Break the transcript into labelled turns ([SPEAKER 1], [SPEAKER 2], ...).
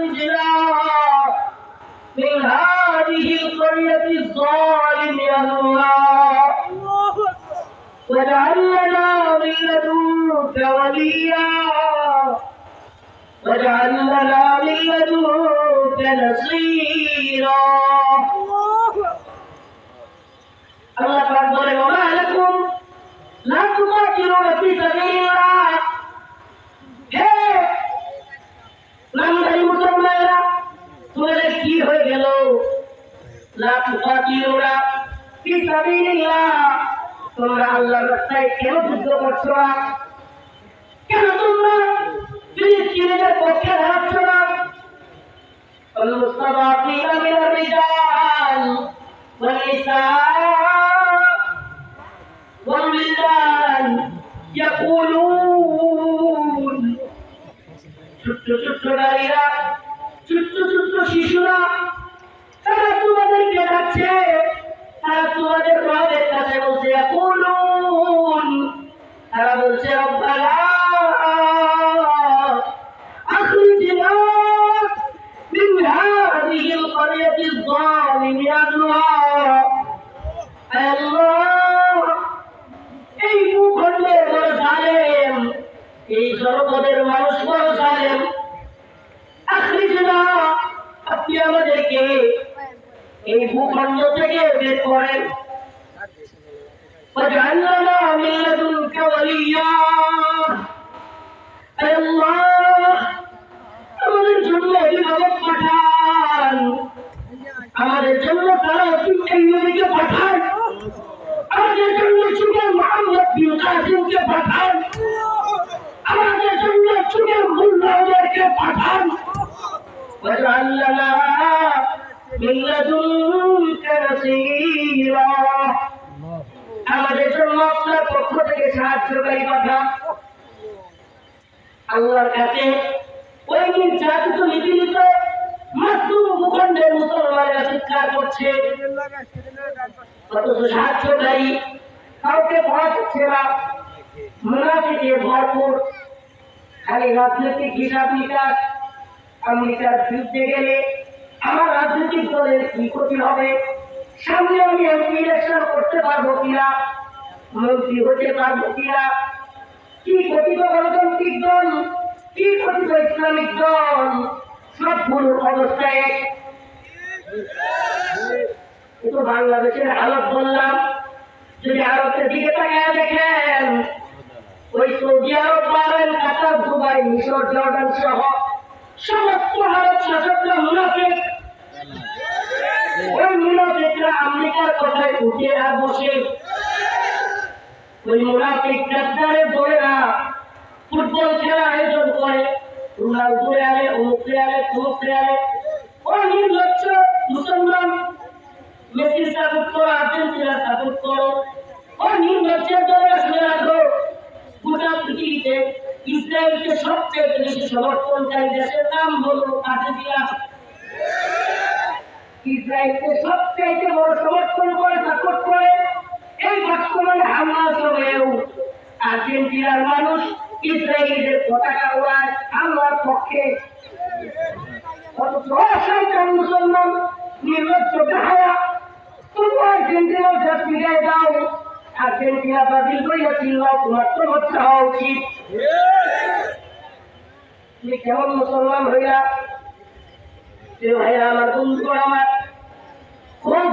[SPEAKER 1] أخرجنا من هذه القرية الظالم أهلها واجعل لنا من لدنك وليا. واجعل لنا من لدنك লা তুকাতিলুনা ফি সাবিলিল্লাহ তোমরা আল্লাহর রাস্তায় কেন যুদ্ধ করছো না কেন তোমরা ফিলিস্তিনের পক্ষে দাঁড়াচ্ছ না المستضعفين من الرجال والنساء والولدان يقولون বলছে রব্বানা أخرجنا من هذه القرية الظالم أهلها الله এই ভূখণ্ডের বড় জালেম এই জনপদের মানুষ বড় জালেম আখরিজনা আপনি আমাদেরকে এই ভূখণ্ড থেকে বের করেন واجعل لنا من لدنك وليا أي الله আমাদের জন্য অভিভাবক পাঠান আমাদের জন্য তারা এই নবীকে পাঠান আমাদের জন্য চুকের মোহাম্মদ বিন কাসিমকে পাঠান আমাদের জন্য চুকের মুল্লাদেরকে পাঠান واجعل لنا من لدنك نصيرا আমাদের জন্য আপনার পক্ষ থেকে সাহায্যকারী পাঠান আল্লাহর কাছে ওই নির্যাতিত নিপীড়িত মাসুম ভূখণ্ডের মুসলমানেরা চিৎকার করছে। অথচ সাহায্যকারী কাউকে যাচ্ছে না। ভরপুর। খালি রাজনৈতিক আমেরিকার বিরুদ্ধে গেলে আমার রাজনৈতিক দলের কি ক্ষতি হবে? সামনে আমি ইলেকশন করতে পারব কিনা? মন্ত্রী হতে পারব কিনা কি কথিত গণতান্ত্রিক দল, কি কথিত ইসলামিক দল, সবগুলোর অবস্থায় কিন্তু বাংলাদেশের হালত বললাম, যদি আরবের দিকে তাকায় দেখেন, ওই সৌদি আরব পাবেন কাতার, দুবাই, মিশর, জর্ডান সহ সমস্ত ভারত শাসকরা মুনাফিক। ওই মুনাফিকরা আমেরিকার কথায় উঠে আর বসে ওই মুনাফিক গাদ্দারের দলেরা ফুটবল খেলা আয়োজন করে। রোনাল্ডো আলে অমুক আলে তমুক আলে ওই নির্লজ্জ মুসলমান মেসি সাপোর্ট করো, আর্জেন্টিনা সাপোর্ট করো। ওই নির্লজ্জের দলে শুনে রাখো। গোটা পৃথিবীতে ইসরায়েলকে সবচেয়ে বেশি সমর্থনকারী দেশের নাম হলো আর্জেন্টিনা। ইসরায়েলকে সবচেয়ে বড় সমর্থন করে জেলার মানুষ, ইসরায়েলের পতাকা ওড়ায় আমার পক্ষে। মুসলমান, নির্লজ্জ দেখায়া উচিত। তুমি কেমন মুসলমান হইয়া ভাইয়া, আমার বন্ধু আমার। খুব